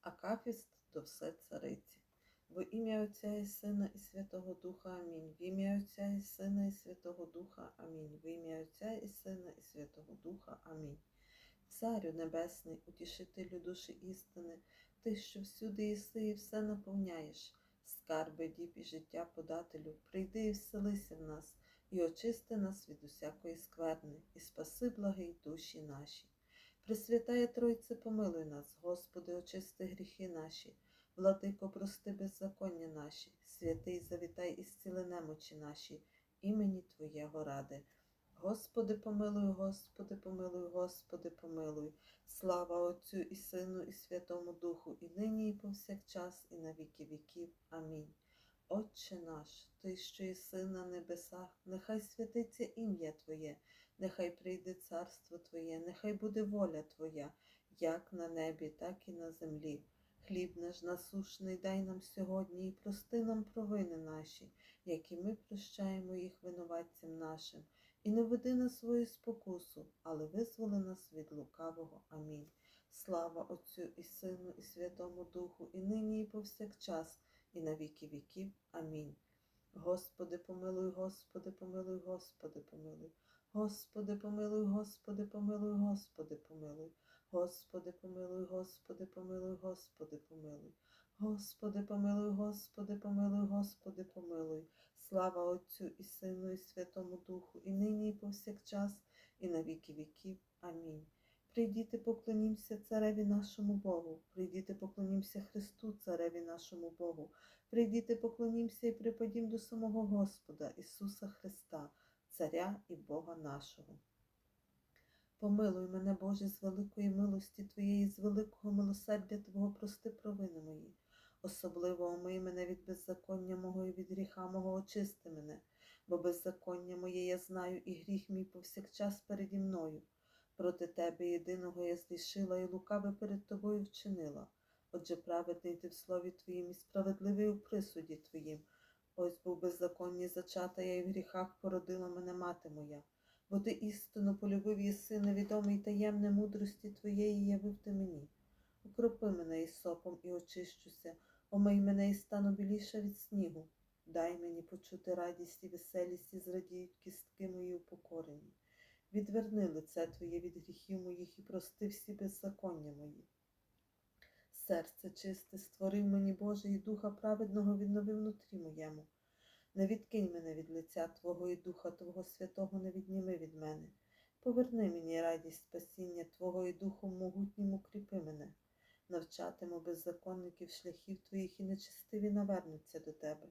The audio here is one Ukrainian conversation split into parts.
Акафіст до все цариці. В ім'я Отця і Сина і Святого Духа Амінь. В ім'я Отця і Сина і Святого Духа Амінь. В ім'я Отця і Сина і Святого Духа Амінь. Царю Небесний, утішителю душі істини, ти, що всюди єси і все наповняєш, скарби діб і життя подателю, прийди і вселися в нас, і очисти нас від усякої скверни, і спаси благий душі наші. Пресвятає Тройце, помилуй нас, Господи, очисти гріхи наші, владико, прости беззаконня наші, святий завітай і зціли немочі наші, імені Твоєго ради. Господи, помилуй, Господи, помилуй, Господи, помилуй. Слава Отцю і Сину, і Святому Духу, і нині, і повсякчас, і на віки віків. Амінь. Отче наш, Ти, що єси на небесах, нехай святиться ім'я Твоє, нехай прийде царство Твоє, нехай буде воля Твоя, як на небі, так і на землі. Хліб наш насушний дай нам сьогодні і прости нам провини наші, які ми прощаємо їх винуватцям нашим. І не веди на свою спокусу, але визволи нас від лукавого. Амінь. Слава Отцю і Сину, і Святому Духу, і нині, і повсякчас, і на віки віків. Амінь. Господи, помилуй, Господи, помилуй, Господи, помилуй. Господи, помилуй, Господи, помилуй, Господи, помилуй. Господи, помилуй, Господи, помилуй, Господи, помилуй. Господи, помилуй, Господи, помилуй, Господи, помилуй. Слава Отцю і Сину, і Святому Духу, і нині, і повсякчас, і на віки віків. Амінь. Прийдіте, поклонімся цареві нашому Богу, прийдіте, поклонімся Христу, цареві нашому Богу, прийдіте, поклонімся і припадім до самого Господа Ісуса Христа, Царя і Бога нашого. Помилуй мене, Боже, з великої милості Твоєї, з великого милосердя Твого прости провини мої. Особливо омий мене від беззаконня мого і від гріха мого очисти мене, бо беззаконня моє я знаю, і гріх мій повсякчас переді мною. Проти тебе єдиного я зрішила і лукаве перед тобою вчинила. Отже, праведний ти в слові Твоїм і справедливий у присуді Твоїм. Ось був беззаконні зачата я і в гріхах породила мене мати моя. Бо ти істину полюбив єси невідомий таємне мудрості Твоєї явив ти мені. Укропи мене із сопом і очищуся, омий мене і стану біліше від снігу. Дай мені почути радість і веселість, і зрадіють кістки мої упокорені. Відверни лице Твоє від гріхів моїх і прости всі беззаконня мої. Серце чисте створив мені, Боже, і духа праведного віднови внутрі моєму. Не відкинь мене від лиця Твого і Духа Твого Святого не відніми від мене. Поверни мені радість спасіння Твого і Духом могутнім укріпи мене. Навчатиму беззаконників шляхів Твоїх і нечистиві навернуться до Тебе.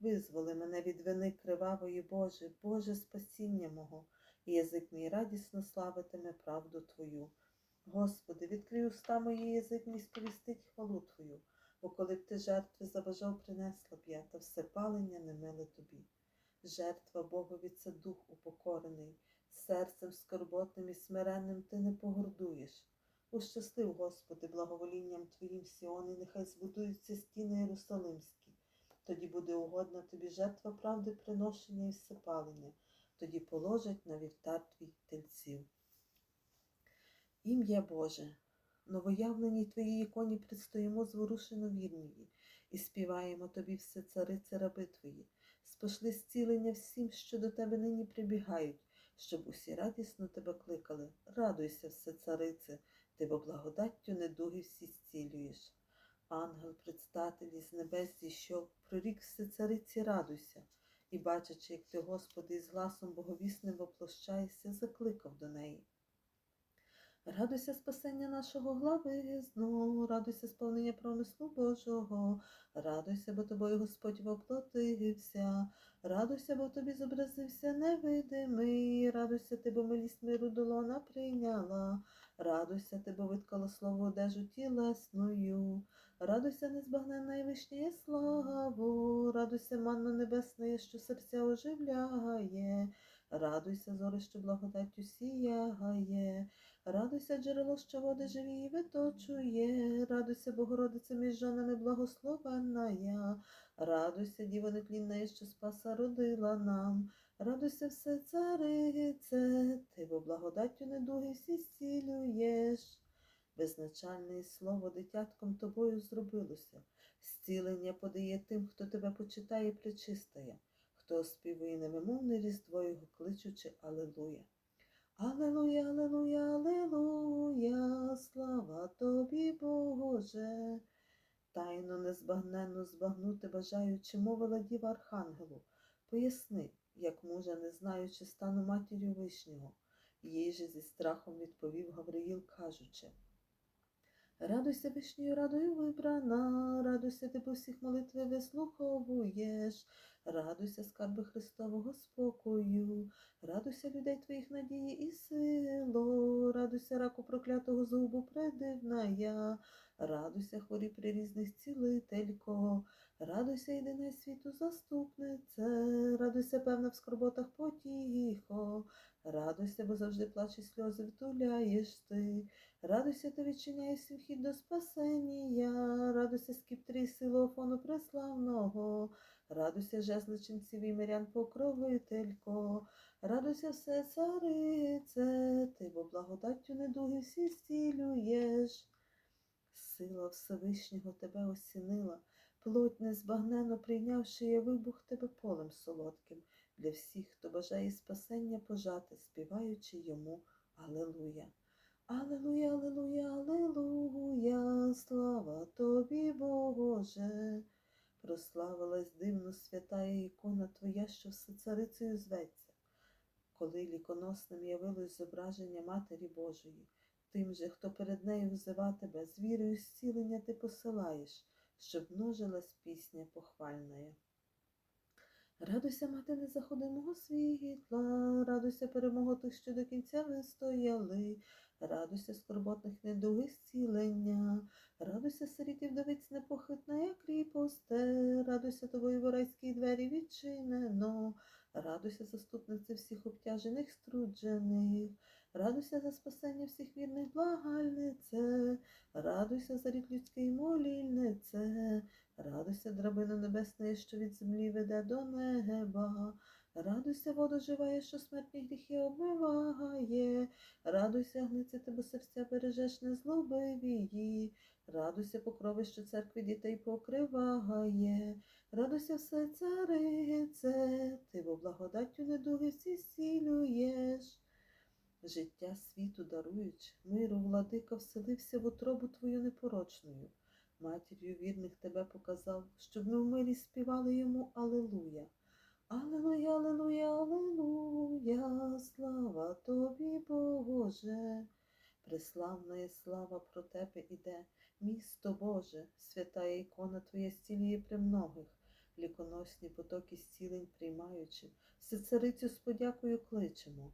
Визволи мене від вини кривавої, Боже, Боже спасіння мого, і язик мій радісно славитиме правду Твою. Господи, відкрий уста мої язик мій сповістить хвалу Твою, бо коли б ти жертви забажав, принесла б я, та все палення не миле тобі. Жертва Богові це дух упокорений, серцем скорботним і смиренним ти не погордуєш. Ущастив, Господи, благоволінням Твоїм Сіони, нехай збудуються стіни Єрусалимські. Тоді буде угодна тобі жертва правди, приношення і всепалення, тоді положать на вівтар твій тельців. Ім'я Боже, новоявленій Твоїй іконі предстоїмо зворушено вірнії, і співаємо Тобі все царице раби Твої, спошли зцілення всім, що до Тебе нині прибігають, щоб усі радісно Тебе кликали. Радуйся, все царице, Ти бо благодаттю недуги всі зцілюєш. Ангел, предстатель із небес зійшов, прорік все цариці, радуйся, і, бачачи, як ти, Господи, із гласом боговісним воплощаєшся, закликав до неї. Радуйся спасення нашого глави, знову радуйся сповнення промислу Божого, радуйся, бо тобою Господь воплотився, радуйся, бо тобі зобразився невидимий, радуйся ти, бо милість миру долона прийняла, радуйся ти, бо виткала слово одежу тілесною, радуйся, незбагненна і вишніє славу, радуйся, манно небесне, що серця оживляє, радуйся, зори, що благодаттю сіягає. Радуйся, джерело, що води живі виточує, радуйся, Богородице між жонами благословенна я, радуйся, Діво нетлінна, що спаса родила нам, радуйся, все царице, ти бо благодаттю недуги всі зцілюєш. безначальне слово дитятком тобою зробилося. Зцілення подає тим, хто тебе почитає причистає, хто оспівує невимовне різдво його, кличучи Алелуя. Алелуя, алелуя, алелуя, слава тобі, Боже. Тайно незбагненно збагнути бажаючи, мовила діва Архангелу. Поясни, як мужа, не знаючи стану матір'ю вишнього. Їй же зі страхом відповів Гавриїл, кажучи. Радуйся вишньою радою вибрана, радуйся ти по всіх молитви вислуховуєш, радуйся, скарби Христового спокою, радуйся людей твоїх надії і сило, радуйся раку проклятого зубу придивна я, радуйся хворі при різних цілителько, радуйся єдине світу заступнице, радуйся певна в скорботах потіхо, радуйся, бо завжди плач сльози втуляєш ти. Радуйся, ти відчиняєш всім хід до спасення, радуйся скіптрі силу Офону преславного, радуйся жезличинців і мирян покровителько, радуйся все царице, ти, бо благодаттю недуги всі зцілюєш. Сила Всевишнього тебе осінила, плоть незбагненно прийнявши, я вибух тебе полем солодким для всіх, хто бажає спасення пожати, співаючи йому Алелуя. Алелуя, алелуя, алелуя, слава тобі, Боже. Прославилась дивно святая ікона Твоя, що все царицею зветься, коли ліконосним явилось зображення Матері Божої, тим же, хто перед нею взива тебе, з вірою зцілення ти посилаєш, щоб множилась пісня похвальная. Радуйся, мати незаходимого світла, радуйся перемогу тих, що до кінця вистояли, радуйся скорботних недуги зцілення, радуйся сиріт і вдовиць непохитна, як кріпосте, радуйся тобою в райській двері відчинено, радуйся заступниці всіх обтяжених струджених, радуйся за спасення всіх вірних благальнице, радуйся за рід людський молільнице, радуйся драбина небесна, що від землі веде до неба. Радуйся, вода живає, що смертні гріхи обмиває, радуйся, гниці тебе серця бережеш незлобивії, радуйся, покрови, що церкві дітей покриває, радуйся все царице, ти бо благодаттю недуги всі зцілюєш. Життя світу даруючи, миру, владика, вселився в утробу твою непорочною. Матір'ю вірних тебе показав, щоб ми в мирі співали йому Алелуя. Алелуя, алелуя, алелуя, слава тобі, Боже. Преславна є слава про тебе іде, місто Боже, свята ікона Твоя зцілює премногих, ліконосні потоки зцілень приймаючи, все царицю з подякою кличемо.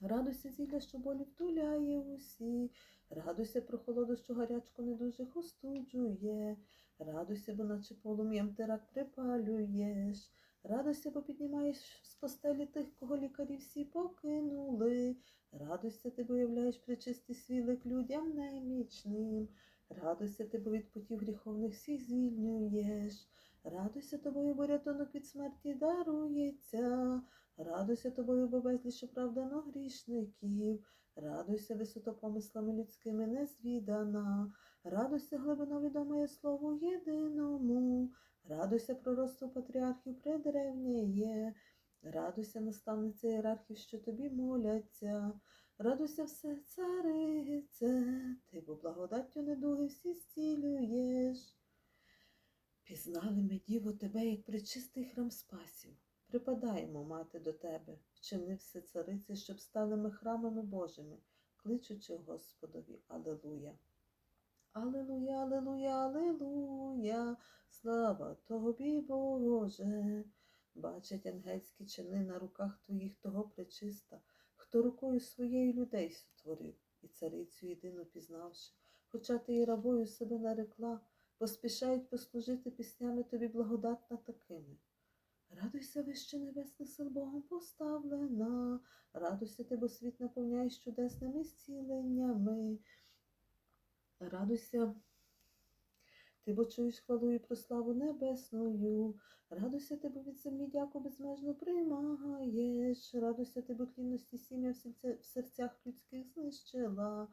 Радуйся зілля, що болі втуляє усі, радуйся про холоду, що гарячку не дуже остуджує, радуйся, бо наче полум'ям ти рак припалюєш. Радуйся, бо піднімаєш з постелі тих, кого лікарі всі покинули. Радуйся, ти бо являєш причистий свій лик людям немічним. Радуйся, ти бо від путів гріховних всіх звільнюєш. Радуйся тобою, бо рятунок від смерті дарується. Радуйся тобою, бо безліч оправдано грішників. Радуйся висото помислами людськими незвідана. Радуйся глибина відомає слову єдиному. Радуйся пророцтву патріархів предревнєє, радуйся наставниці ієрархів, що тобі моляться, радуйся все, царице, ти бо благодаттю недуги всі зцілюєш. Пізнали ми, діво, тебе, як причистий храм спасів. Припадаємо, мати, до тебе, вчини все цариці, щоб стали ми храмами Божими, кличучи Господові Алелуя. Алелуя, алелуя, алелуя, слава тобі, Боже. Бачать ангельські чини на руках твоїх того пречиста, хто рукою своєю людей сотворив, і царицю єдину пізнавши, хоча ти і рабою себе нарекла, поспішають послужити піснями тобі благодатна такими. Радуйся, вище небесних сил Богом поставлена, радуйся ти, бо світ наповняєш чудесними зціленнями. Радуйся, ти бо чуєш хвалу і прославу небесною. Радуйся ти, бо від землі дяку безмежно приймаєш. Радуйся ти, бо тлінності сім'я в серцях людських знищила.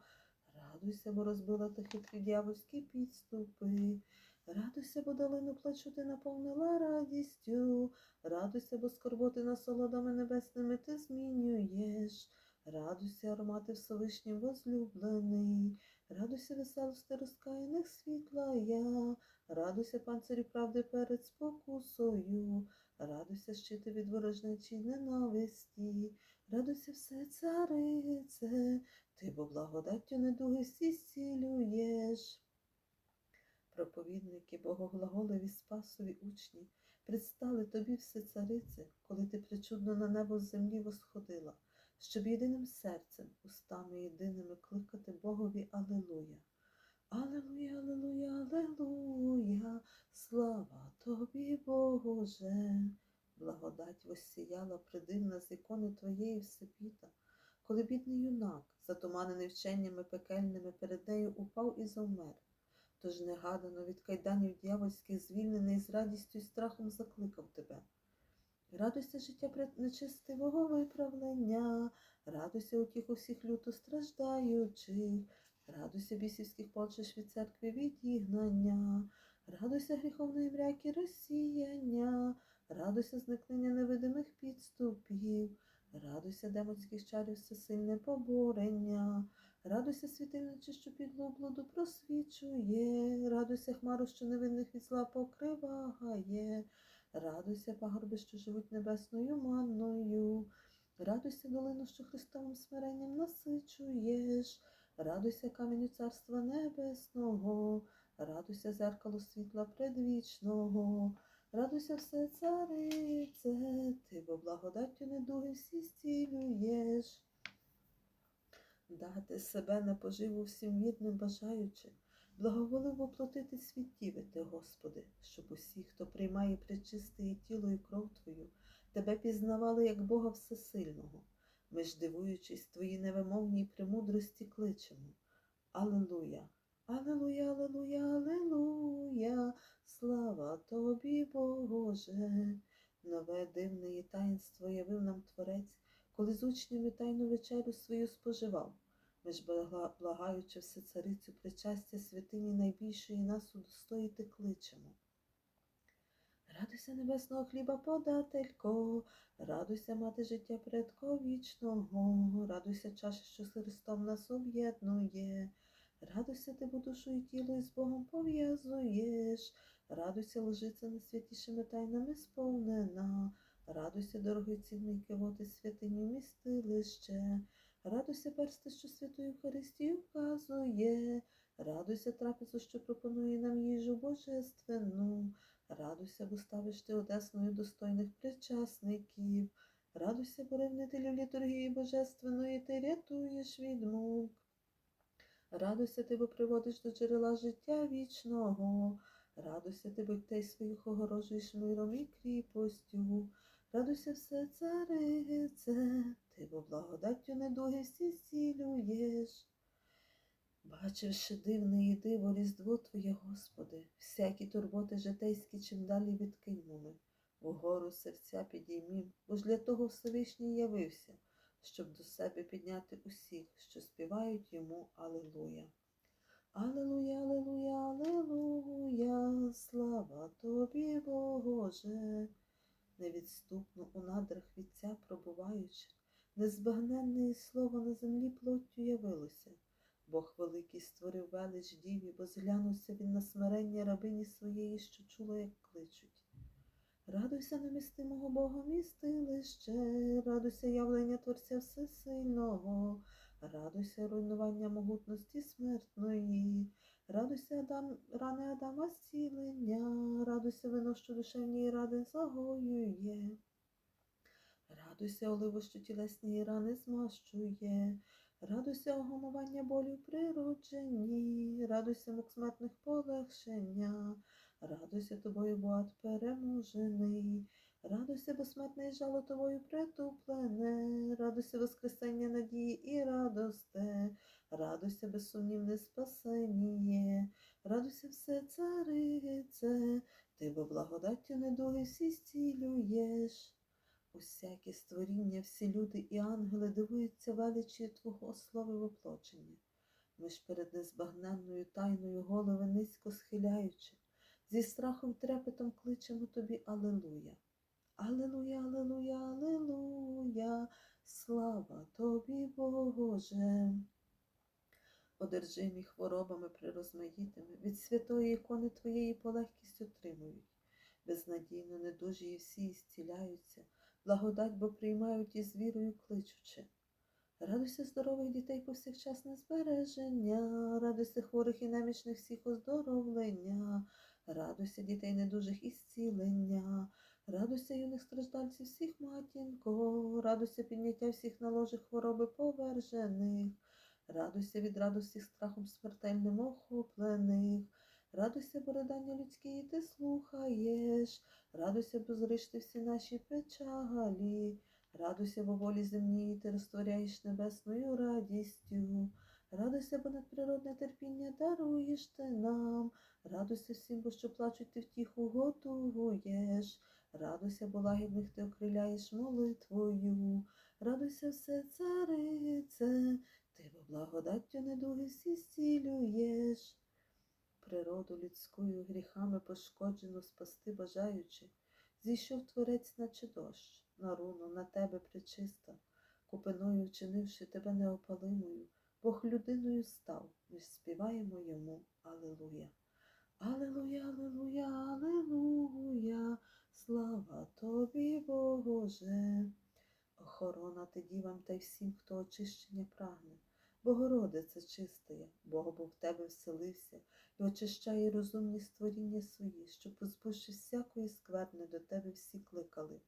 Радуйся, бо розбила ти хитрі дявольські підступи. Радуйся, бо долину плачу ти наповнила радістю. Радуйся, бо скорботи насолодами небесними ти змінюєш. Радуйся, аромати Всевишнім возлюблений. Радуйся, веселости розкаяних світла я. Радуйся, панцирі правди перед спокусою. Радуйся, щити від ворожнечі ненависті. Радуйся, все царице, ти бо благодаттю недуги всі зцілюєш. Проповідники, богоглаголеві спасові учні, предстали тобі все царице, коли ти причудно на небо з землі восходила, щоб єдиним серцем, устами єдиними кликати Богові Алелуя. Алелуя, алелуя, алелуя, слава тобі, Боже. Благодать воссіяла придивна з ікони твоєї всепіта, коли бідний юнак, затуманений вченнями пекельними, перед нею упав і завмер. Тож негадано від кайданів дьявольських звільнений з радістю й страхом закликав тебе. Радуйся життя нечистивого виправлення, радуйся утіх усіх люто страждаючих, радуйся бісівських полчищ від церкви відігнання, радуйся гріховної мряки розсіяння, радуйся зникнення невидимих підступів, радуйся демонських чарів всесильне поборення, радуйся світильниче, що підлу блуду просвічує, радуйся хмару, що невинних від зла покриває, радуйся пагорби, що живуть небесною манною, радуйся долину, що Христовим смиренням насичуєш, радуйся каменю царства небесного, радуйся зеркало світла предвічного. Радуйся все, царице, ти бо благодаттю недуги всі зцілюєш. Дати себе на поживу всім вірним бажаючи, благоволив воплотити світтіве ти, Господи, щоб усі, хто приймає причисте і тіло і кров Твою, Тебе пізнавали як Бога Всесильного. Ми ж, дивуючись Твоїй невимовній премудрості, кличемо. Алелуя! Алелуя, алелуя, алелуя, слава тобі, Боже. Нове дивне і таїнство явив нам Творець, коли з учнями тайну вечерю свою споживав. Ми ж, благаючи все царицю причастя святині найбільшої нас удостоїти кличемо. Радуйся небесного хліба, подателько, радуйся мати життя предко вічного, радуйся чаша, що з Христом нас об'єднує. Радуйся ти, бо душу і тіло із Богом пов'язуєш. Радуйся, ложиця найсвятішими тайнами сповнена. Радуйся, дорогоцінний кивоти святиню містилище. Радуйся, персти, що святу Євхаристію вказує. Радуйся, трапезу, що пропонує нам їжу божественну. Радуйся, бо ставиш ти одесною достойних причасників. Радуйся, бо ревнителю літургії божественної ти рятуєш від мук. Радуйся ти, бо приводиш до джерела життя вічного. Радуйся ти, бо дітей своїх огорожуєш миром і кріпостю. Радуйся все, царице, ти бо благодаттю недуги всі зцілюєш. Бачивши дивне і диво різдво Твоє, Господи, всякі турботи житейські чим далі відкиньмо ми, вгору серця підіймім, бо ж для того Всевишній явився, щоб до себе підняти усіх, що співають йому Алелуя. Алелуя, алелуя, алелуя, слава тобі, Боже. Невідступно у надрах вітця пробуваючи, незбагненне слово на землі плоттю явилося. Бог великий створив велич діві, бо зглянувся він на смирення рабині своєї, що чула, як кличуть. Радуйся намістимого Бога містилище, радуйся явлення Творця Всесильного, радуйся руйнування могутності смертної, радуйся Адам, рани Адама зцілення, радуйся вино, що душевні ради загоює. Радуйся, оливо, що тілесні рани змащує, радуйся огомування болю природженні, радуйся мук смертних полегшення, радуйся тобою, Буат переможений, радуйся безсмертний жало тобою притуплене, радуйся воскресення надії і радосте, радуйся безсумнівне спасеніє, радуйся все, царице, ти бо благодаттю недуги всі зцілюєш. Усякі створіння, всі люди і ангели дивуються величі Твого слави воплочення. ми ж перед незбагненною тайною голови низько схиляючи, зі страхом трепетом кличемо тобі Алелуя. Алелуя, Алелуя, Алелуя, слава тобі, Боже. Одержимі хворобами прирозмаїтими, від святої ікони Твоєї полегкість отримують. Безнадійно недужі і всі зціляються, благодать, бо приймають із вірою кличучи. Радуйся здорових дітей повсякчасне збереження, радуйся хворих і немічних всіх оздоровлення, радуйся дітей недужих і зцілення, радуйся юних страждальців всіх матінко, радуйся підняття всіх на ложі хвороби повержених, радуйся від радості страхом смертельним охоплених, радуйся, бо ридання людські ти слухаєш, радуйся, бо зришти всі наші печалі. Радуйся, бо волі земній ти розтворяєш небесною радістю. Радуйся, бо надприродне терпіння даруєш ти нам. Радуйся всім, бо що плачуть ти втіху готуєш. Радуйся, бо лагідних ти окриляєш молитвою. Радуйся все, бо благодаттю недуги всі зцілюєш. Природу людською гріхами пошкоджену спасти бажаючи, зійшов творець, наче дощ на руну, на тебе причиста, купиною вчинивши тебе неопалимою, Бог людиною став, ми співаємо йому Алелуя. Алелуя, Алелуя, Алелуя, слава тобі, Боже. Охорона ти дівам та й всім, хто очищення прагне. Богородице чистая, Бог бо в тебе вселився і очищає розумні створіння свої, що, позбувши всякої скверни, до тебе всі кликали.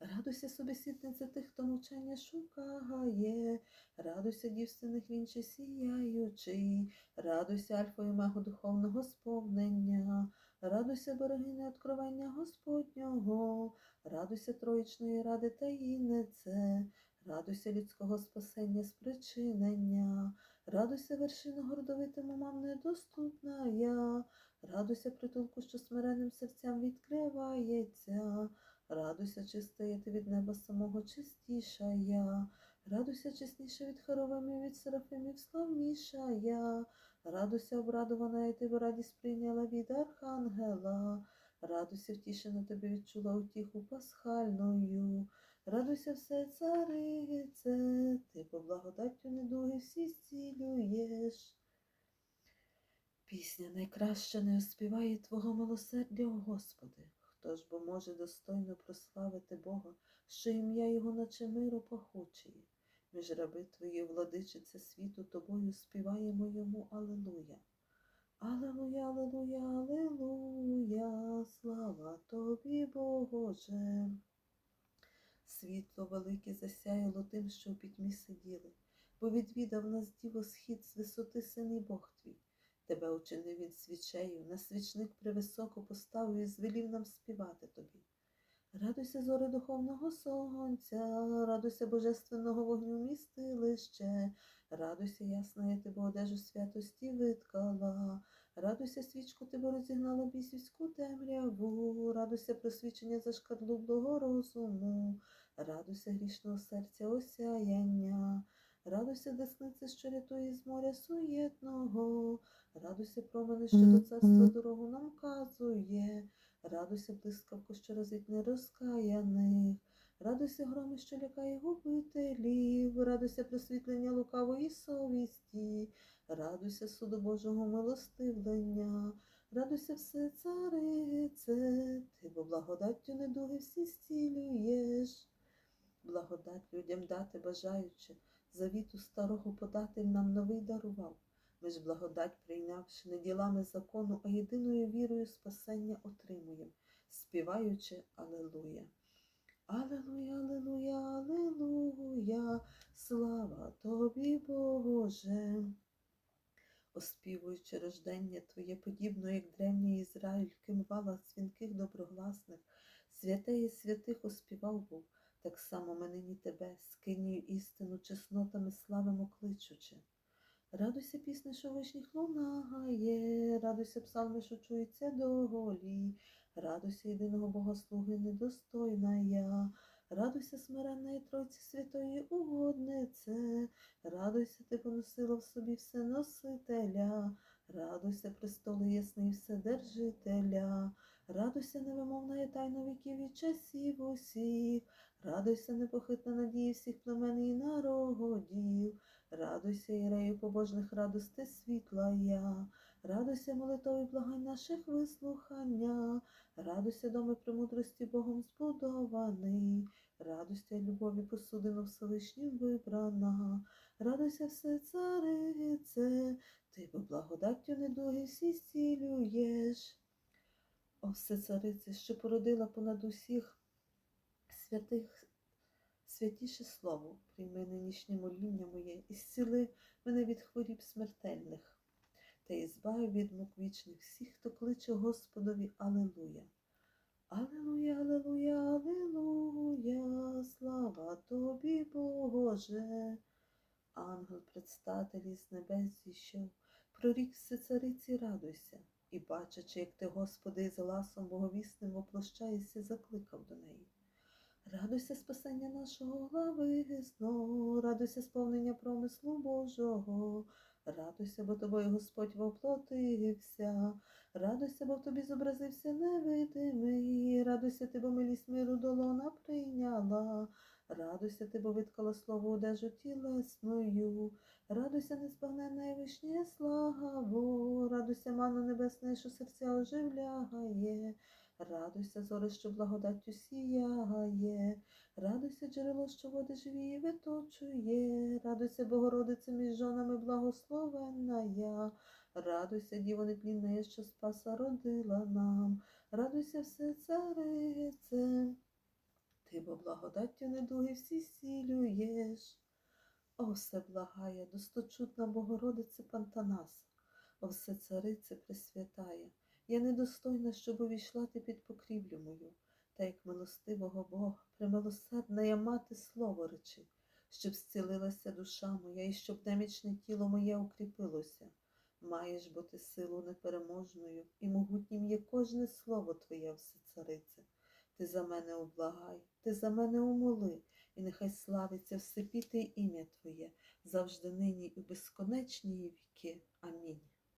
Радуйся собесідниця тих, хто мовчання шукає, радуйся дівственних вінче сіяючий, радуйся альфа і омегу духовного сповнення, радуйся берегине откровення Господнього, радуйся троїчної ради таїнеце, радуйся людського спасення спричинення, радуйся вершина гордовитим умам недоступна я, радуйся притулку, що смиренним серцям відкривається. Радуйся, чистая ти від неба самого чистіша. Я, радуйся чесніша від хоровимів, від серафимів славніша. Я, радуйся, обрадована, і ти в радість прийняла від архангела, радуйся, втішена тобі відчула утіху пасхальною, радуйся все, царице, ти по благодаттю недуги всі зцілюєш. Пісня найкраща не оспіває Твого милосердя, о Господи. Хто ж бо може достойно прославити Бога, що ім'я Його наче миру пахучіє? Ми ж раби Твої, владичице світу, тобою співаємо йому Алелуя. Алелуя, Алелуя, Алелуя, слава тобі, Боже. Світло велике засяяло тим, що у пітьмі сиділи, бо відвідав нас діво схід з висоти синий Бог твій. Тебе учинив він свічею, на свічник привисоко поставив і звелів нам співати тобі. Радуйся, зори духовного сонця, радуйся божественного вогню містилище, радуйся, ясна, я тебе одежу святості виткала, радуйся, свічку тебе розігнала бісівську темряву, радуйся просвічення зашкарлублого розуму, радуйся грішного серця осяяння. Радуйся, деснице, що рятує з моря суєтного, радуйся, промени, що до царства дорогу нам казує, радуйся, блискавко, що разить нерозкаяних, радуйся, громи, що лякає губителів, радуйся просвітлення лукавої совісті, радуйся, суду Божого милостивлення, радуйся все, царице, ти бо благодаттю недуги всі зцілюєш. Благодать людям дати бажаючи, завіту старого подати нам новий дарував. Ми ж благодать прийнявши не ділами закону, а єдиною вірою спасення отримуєм, співаючи Алелуя. Алелуя, Алелуя, Алелуя, слава тобі, Боже. Оспівуючи рождення Твоє, подібно, як древній Ізраїль, кимвала дзвінких доброгласних, святеє святих оспівав був, так само ми нині тебе, скинію істину, чеснотами славимо кличучи. Радуйся, пісне, що вишніх лунагає, радуйся, псалми, що чується долі, радуйся єдиного богослуги недостойна я, Радуйся, смиренна і Тройці Святої угоднице, радуйся, ти поносила в собі все носителя, радуйся, престолу ясний вседержителя, радуйся, невимовна і тайна віків і часів усіх, радуйся, непохитна надії всіх племен і народів, радуйся, ірею побожних радости світла я, радуйся, молитові благань наших вислухання, радуйся, доми премудрості Богом збудований, радуйся, любові посудину Всевишнім вибрана, радуйся, все царице, ти бо благодаттю недуги всі зцілюєш. О, все царице, що породила понад усіх святих, святіше слово, прийми нинішнє моління моє і зціли мене від хворіб смертельних, та і збави від мук вічних всіх, хто кличе Господові Алелуя. Алелуя, алелуя, алелуя, слава тобі, Боже. Ангел предстателі з небес зійшов, прорік все цариці радуйся, і бачачи, як ти, Господи, з ласом боговісним воплощаєшся, закликав до неї. Радуйся спасення нашого главизно, радуйся сповнення промислу Божого, радуйся, бо тобою Господь воплотився, радуйся, бо в тобі зобразився невидимий, радуйся ти, бо милість миру долона прийняла, радуйся ти, бо виткала слово одежу тілесною, радуйся, незбагненна і вишня славу, радуйся, ману небесне, що серця оживляє. Радуйся, зоре, що благодаттю сіяє, радуйся, джерело, що води живі виточує, радуйся, Богородице, між жонами благословенна я, радуйся, діво нетлінне, що спаса родила нам, радуйся, все царице, ти бо благодаттю недуги всі сілюєш. О, все благає, досточутна Богородице Пантанаса, о, все царице пресвятає. Я недостойна, щоб увійшла ти під покрівлю мою, та як милостивого Бога, примилосердна я мати слово речи, щоб зцілилася душа моя і щоб немічне тіло моє укріпилося. Маєш бути силу непереможною, і могутнім є кожне слово Твоє, все царице. Ти за мене облагай, ти за мене умоли, і нехай славиться всепіте ім'я Твоє завжди нині і безконечні віки. Амінь.